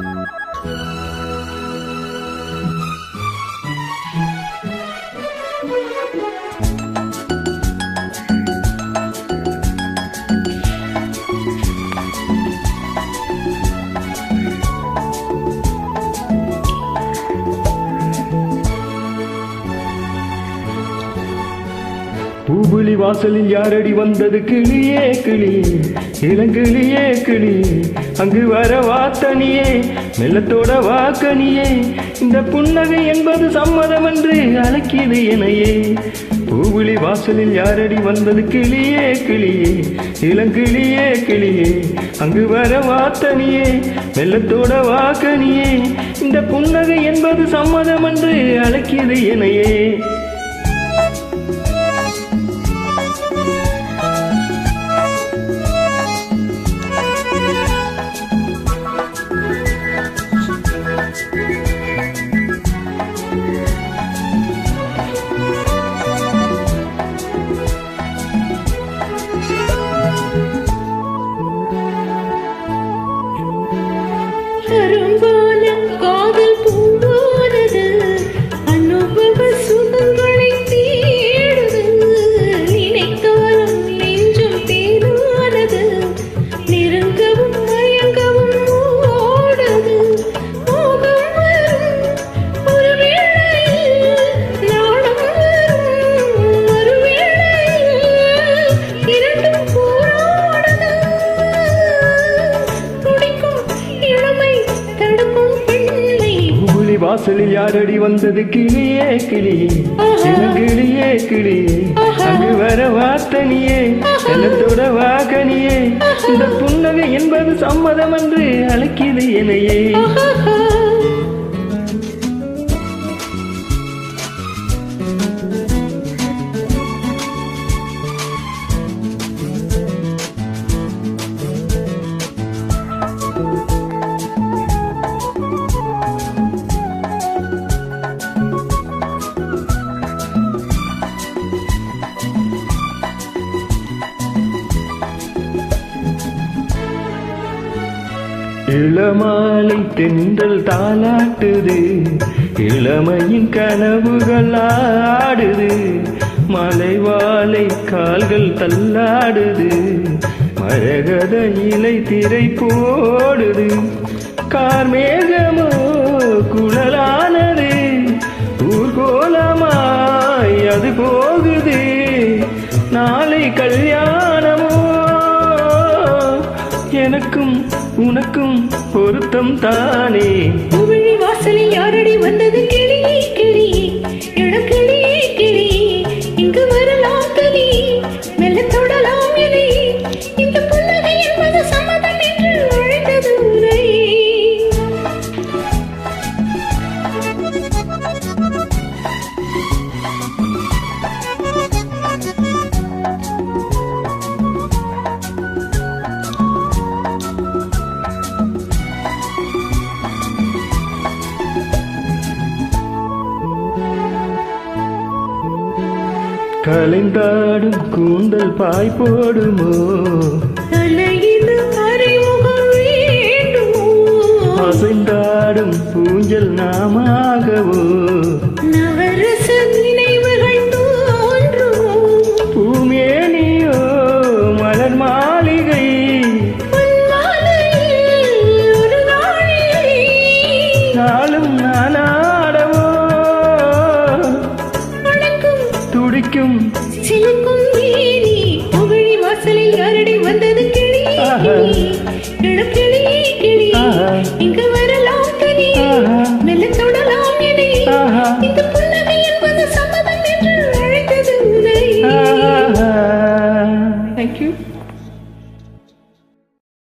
Thank you. பூபுலி வாசலில் யாரடி வந்தது கிளியே கிளி? இளங்கிளியே கிளி அங்கு வர வாத்தனியே மெல்லத்தோட வாக்கனியே இந்த புன்னகை என்பது சம்மதம் என்று அழைக்கிது எனையே. பூவிழி வாசலில் யாரடி வந்தது கிளியே கிளியே இளங்கிளியே கிளியே. அங்கு வர வாத்தனியே மெல்லத்தோட வாக்கனியே இந்த புன்னகை என்பது சம்மதம் என்று அழைக்கிது எனையே. வாசலில் யாரடி வந்தது கிளியே கிளியே கிளியே கிளியே அங்கு வர வாத்தனியே செல்லத்தோட வாகனியே. இந்த புன்னகை என்பது சம்மதம் என்று அழைக்கிது எனையே இளமாலை தென்றல் தாளாட்டுது இளமையின் கனவுகள் ஆடுது மலைவாலை கால்கள் தள்ளாடுது மரகத இலை திரை போடுது கார்மேகமோ குழலானது ஊர்கோலமாய் அது போகுது நாளை கல்யாணம் உனக்கும் பொருத்தம் தானே? கலைந்தாடும் கூந்தல் பாய் போடுமோ? அசைந்தாடும் பூஞ்சல் நாமாகவோ? பூமேனியோ மலர் மாளிகை? நாளும் நானாடவோ இளம் கிளியே கிளியே. இங்கு வரலாம் தனி ஆஹா. மெல்ல தொடலாம் ஆஹா. இந்த புன்னகை என்பது சம்மதம் என்று அழைத்தது ஆஹா தேங்க்யூ